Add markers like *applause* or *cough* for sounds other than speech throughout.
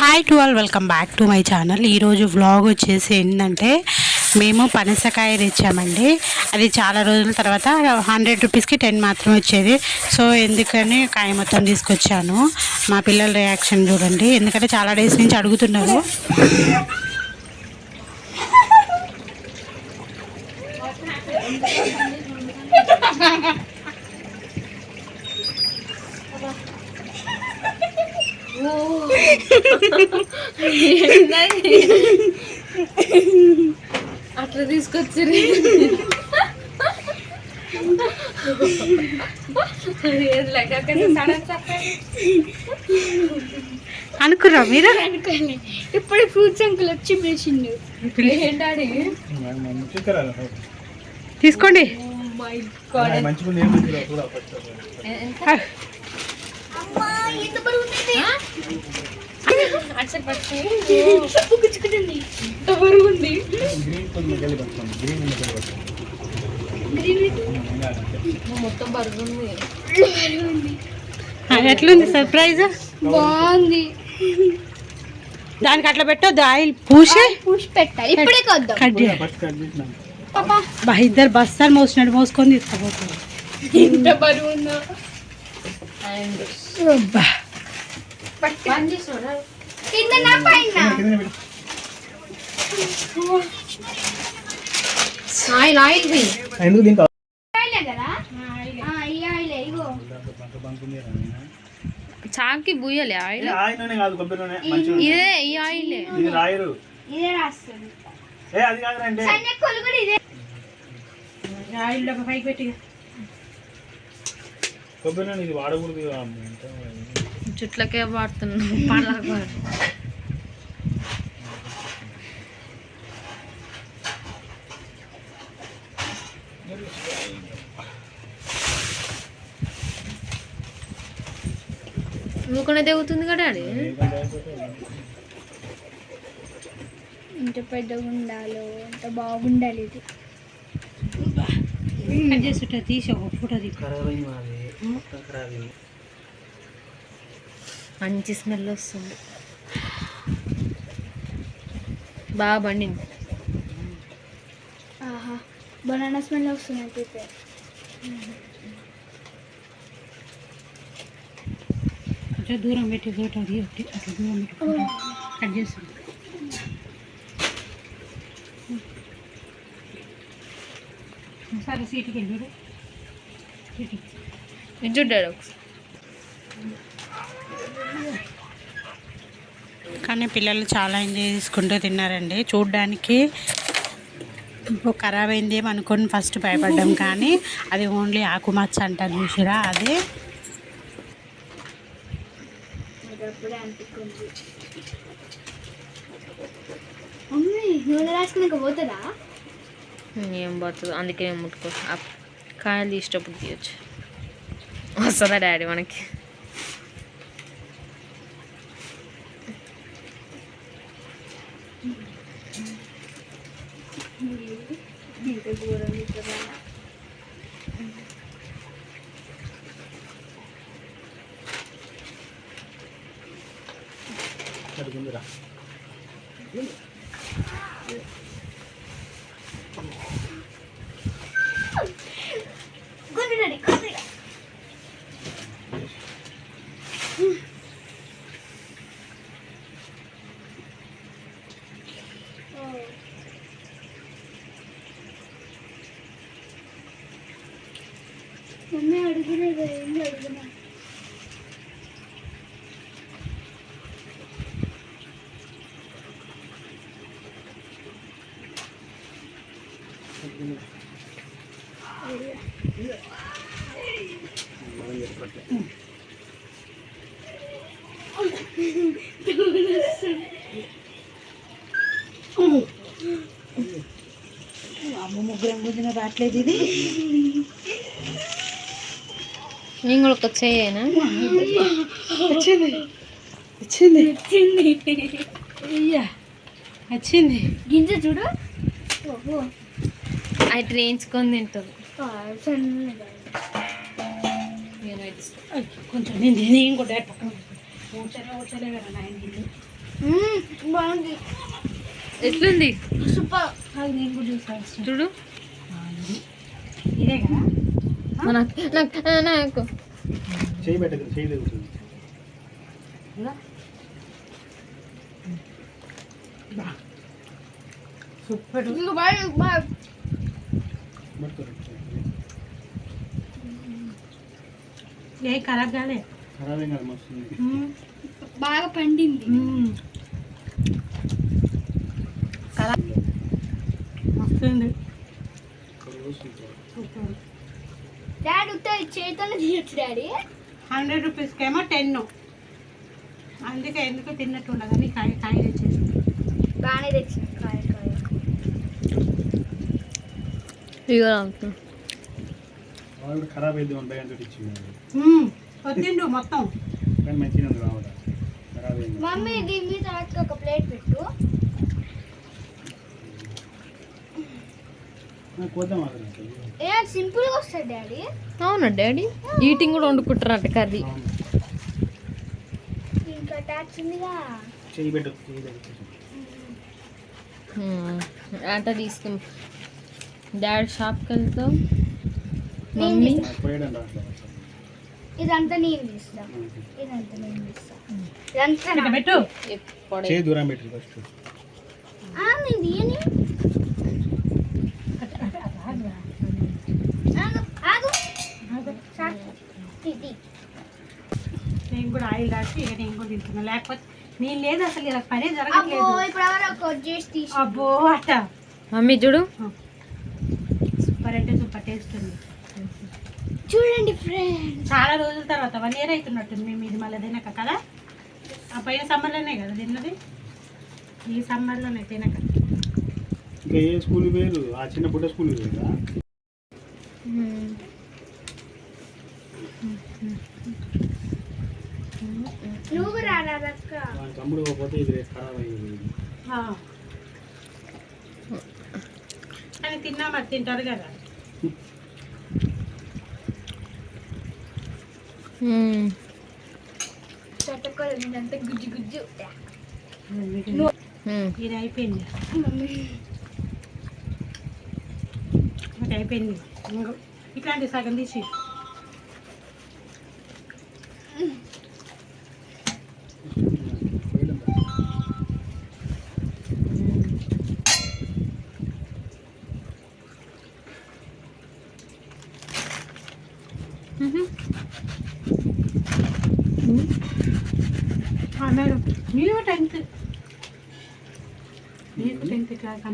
Hi to all welcome back to my channel ఈరోజు vlog వచ్చేసి ఏంటంటే మేము పనసకాయ తెచ్చామండి. అది చాలా రోజుల తర్వాత హండ్రెడ్ రూపీస్కి టెన్ మాత్రమే వచ్చేది. సో ఎందుకని కాయ మొత్తం తీసుకొచ్చాను. మా పిల్లల రియాక్షన్ చూడండి. ఎందుకంటే చాలా డేస్ నుంచి అడుగుతున్నారు. *laughs* అట్లా తీసుకొచ్చి అనుకురా మీరు? ఇప్పుడు ఫ్రూట్స్ అంకుల్ వచ్చి పిలిచిండు. ఏంటాడి తీసుకోండి. ఎంత బరువు ఉంది మొత్తం ఎట్లుంది సర్ప్రైజ్ బాగుంది. దానికి అట్లా పెట్టొద్దు? ఆయిల్ పూసి? పుష్ పెట్టాలి ఇప్పుడే కొద్దాం కట్ చేయాలి బా ఇద్దరు బస్తాలు మోసినట్టు మోసుకొని తీసుకోబోతుంది ఎంత బరువు ఉందో. కింద నా పైన. ఆయిల్ ఆయిల్ ఎందుకు చాకి బుయ్యలే ఆయిల్? ఇదే ఈ ఆయిలే. ఇది రాయరు. ఇదే రాస్తుంది. ఏ అది కాదు అంటే. సన్నెక్కలు కూడా ఇదే. ఆయిల్ డబ్బా పైకి పెట్టి కొబ్బరి ఇది వాడకూడదు చుట్లకే వాడుతున్నాం పండ్లకు ఊకనే తెగుతుంది కదా డాడీ? ఎంత పెద్దగా ఉండాలో ఎంత బాగుండాలి ఇది. చేసి తీసి ఒక ఫోటో తీ ఖరాబ్ అయింది మాది మొత్తం ఖరాబ్ అయింది మంచి స్మెల్ వస్తుంది బాగా పండింది ఆహా బనానా స్మెల్ వస్తుంది అయితే కొంచెం దూరం పెట్టి ఫోటో తీ ఒకటి అట్లా దూరం పెట్టి ఫోటో కట్ చేస్తుంది సరే సీటుకి వెళ్ళి చూడు సీటుకి ఇది చూడ్డాడు ఒకసారి కానీ పిల్లలు చాలా ఎంజాయ్ చేసుకుంటూ తిన్నారండి. చూడ్డానికి ఇంకో ఖరాబ్ అయింది ఏమో అనుకొని ఫస్ట్ భయపడ్డాం కానీ అది ఓన్లీ ఆకుమచ్చ అంటారు చూసిరా అదే. ఏం పోతుంది అందుకే ముట్టుకో. కాయలు తీసేటప్పుడు తీయచ్చు. వస్తుందా డాడీ మనకి? ఇంత దూరం ఇక్కడ కడుకుందిరా గుండు మమ్మీ అడుగులేదు ఏంటి అడుగునా అమ్మ ముగ్గురం కూర్చున్న రావట్లేదు ఇది నేను కూడా ఒక చేయనా వచ్చింది వచ్చింది అయ్యా వచ్చింది గింజ చూడు. ఓహో అవి వేయించుకొని అయ్, కొంచెం నేను నేను కూడా పక్కన కూర్చోలే కూర్చోలే కదా నాయన ఇల్లు. బాగుంది. ఎట్లుంది? సూపర్. అది నేను కూడా చూసాను చూడు. ఇదే కదా. నాకు నాకు నాకు. చేయి పెట్టదు చేయి తగ్గుతుంది సూపర్. ఇంకా బాగా బాగా పడుతుంది ఏ ఖరాబ్ కాలే ఖరాబ్ ఏం కాదు మస్తు ఉంది. మ్మ్. బాగా పండింది. ఖరాబ్. మస్తుంది సూపర్. డాడీ ఉత్త చేతిలో తీయచ్చు డాడీ. హండ్రెడ్ రూపీస్కి ఏమో టెన్. అందుకే ఎందుకు తిన్నట్టు ఉండదని కాయ కాయ తెచ్చేసి. బాగానే తెచ్చిన కాయ కాయ. వాళ్ళు ఖరాబ్ అయితే వద్దిండు మొత్తం. కానీ మంచిగా ఉంది రావడం. ఖరాబ్ అయింది మమ్మీ దీని మీద ఒక ప్లేట్ పెట్టు. సింపుల్గా వస్తుంది డాడీ. అవునా డాడీ? ఈటింగ్ కూడా వండుకుంటారట కర్రీ. ఇంకా ట్యాక్స్ ఉందిగా. అంటే తీసుకు డాడీ షాప్కి వెళ్తాం మమ్మీ? ఇదంతా నేను తీస్తా. ఇదంతా నేను ఇదంతా పెట్టు దూరం పెట్టి ఫస్ట్ ఆ, నేను తీయని ఆగు, ఆగు చాలు. నేను కూడా ఆయిల్ రాసి ఇక నేను కూడా తింటున్నా. లేకపోతే నేను లేదు అసలు ఇలా పనే అబ్బో జరగట్లేదు ఇప్పుడు ఎవరో ఒక చేసి తీసి. అబ్బో అట్ట. మమ్మీ చూడు. సూపర్ అంటే సూపర్ టేస్ట్ ఉంది. చూడండి ఫ్రెండ్ చాలా రోజుల తర్వాత వన్ ఇయర్ అవుతున్నట్టుంది మేము ఇది మళ్ళీ తినక కదా? ఆ పైన సమ్మర్లోనే కదా తిన్నది? ఈ సమ్మర్లోనే తినక. ఇంకా ఏ స్కూల్ వేరు ఆ చిన్న బుడ్డ స్కూల్ వేరుగా నువ్వు రారా అక్క వాని తమ్ముడు పోతే ఇది ఖరాబ్ అయ్యింది. కానీ తిన్నా మరి తింటారు కదా. చెట్టకూర ఇదంతా గుజ్జు గుజ్జు. ఇది అయిపోయింది. అయిపోయింది. ఇంకో ఇట్లాంటి సగం తీసి. మేడం నీకు టెన్త్ నీకు టెన్త్ క్లాస్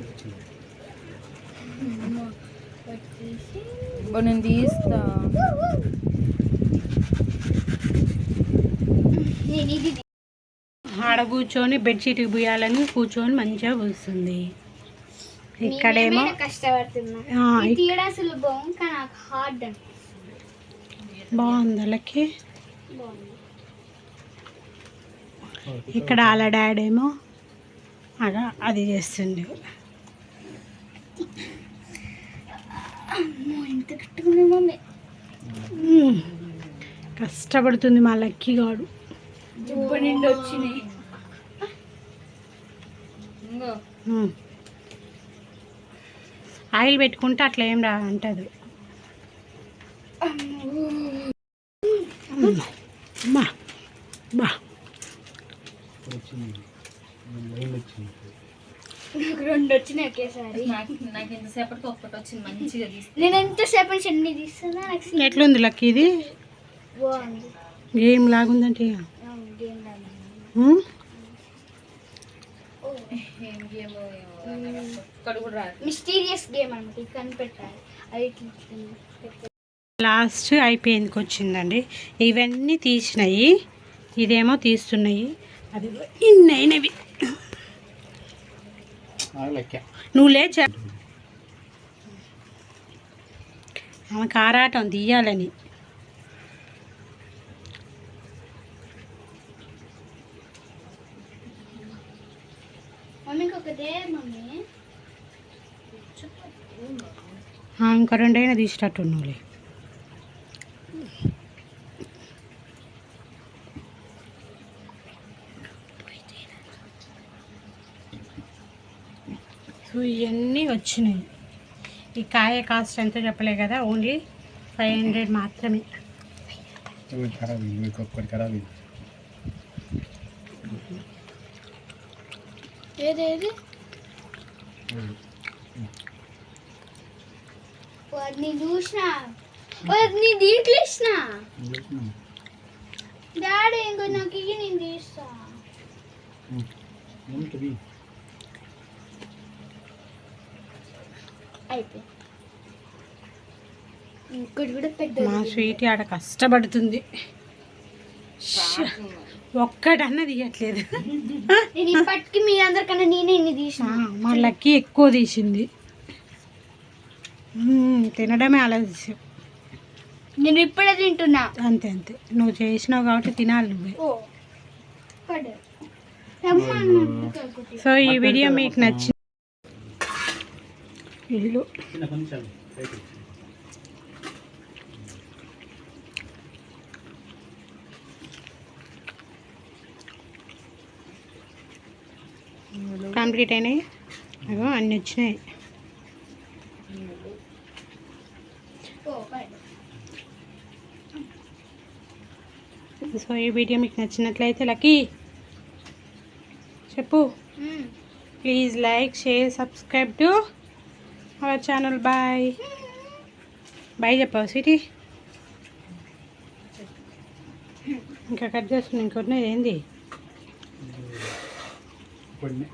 వచ్చింది వచ్చేసి నేను తీస్తా నేను ఇది ఆడ కూర్చొని బెడ్షీట్కి పూయాలని కూర్చొని మంచిగా పూస్తుంది ఇక్కడేమో బాగుంది వాళ్ళకి ఇక్కడ వాళ్ళ డాడీ ఏమో అలా అది చేస్తుండే. మ్మ్. కష్టపడుతుంది మా లక్కీ గాడు. వచ్చినాయి మ్మ్. ఆయిల్ పెట్టుకుంటే అట్లా ఏం రా అంటది. అమ్మా బా నాకు రెండు వచ్చినాయి ఒకేసారి. నాకు ఒక్కటి వచ్చింది మంచిగా నేను ఎంతసేపు నుంచి ఎన్ని తీస్తున్నా నాకు సి- ఎట్లుంది లక్కీ ఇది? లాగుందంటే గేమ్ లాగా. మ్మ్? ఏం గేమ్ ఒక్కడు కూడా రాదు మిస్టీరియస్ గేమ్ అనమాట ఇది కనిపెట్టాలి. అది. లాస్ట్ అయిపోయిందికి వచ్చిందండి. ఇవన్నీ తీసినాయి. ఇదేమో తీస్తున్నాయి. అది ఇన్ని అయినవి లెక్క. నువ్వు లేచా ఆమె కారాటం తీయాలని. ఇంకా రెండైనా తీసేటట్టు ఉన్నోలే సో ఇవన్నీ వచ్చినాయి. ఈ కాయ కాస్ట్ ఎంతో చెప్పలే కదా ఓన్లీ ఫైవ్ హండ్రెడ్ మాత్రమే. ఏదేది వాడిని చూసిన? వాడిని దీంట్లో ఇచ్చిన? డాడీ ఇంకో నాకు ఇవి నేను తీస్తా. ఉంటుంది అయిపోయి. ఇంకోటి కూడా పెద్ద మా స్వీట్ ఆడ కష్టపడుతుంది. ఒక్కటన్నా తీయట్లేదు. నేను ఇప్పటికి మీ అందరికన్నా నేనే ఇన్ని తీసిన. మా లక్కీ ఎక్కువ తీసింది. తినడమే ఆలోచించు. నేను ఇప్పుడే తింటున్నా. అంతే అంతే. నువ్వు చేసినావు కాబట్టి తినాలి నువ్వే. సో ఈ వీడియో మీకు నచ్చింది ఇల్లు. కంప్లీట్ అయినాయి? అగో అన్నీ వచ్చినాయి. సో ఈ వీడియో మీకు నచ్చినట్లయితే లక్కీ. చెప్పు. Please like share subscribe to our channel. Bye. Bye చెప్పావు సిటీ ఇంకా కట్ చేస్తుంది ఇంకోటి ఏంది? కొన్ని.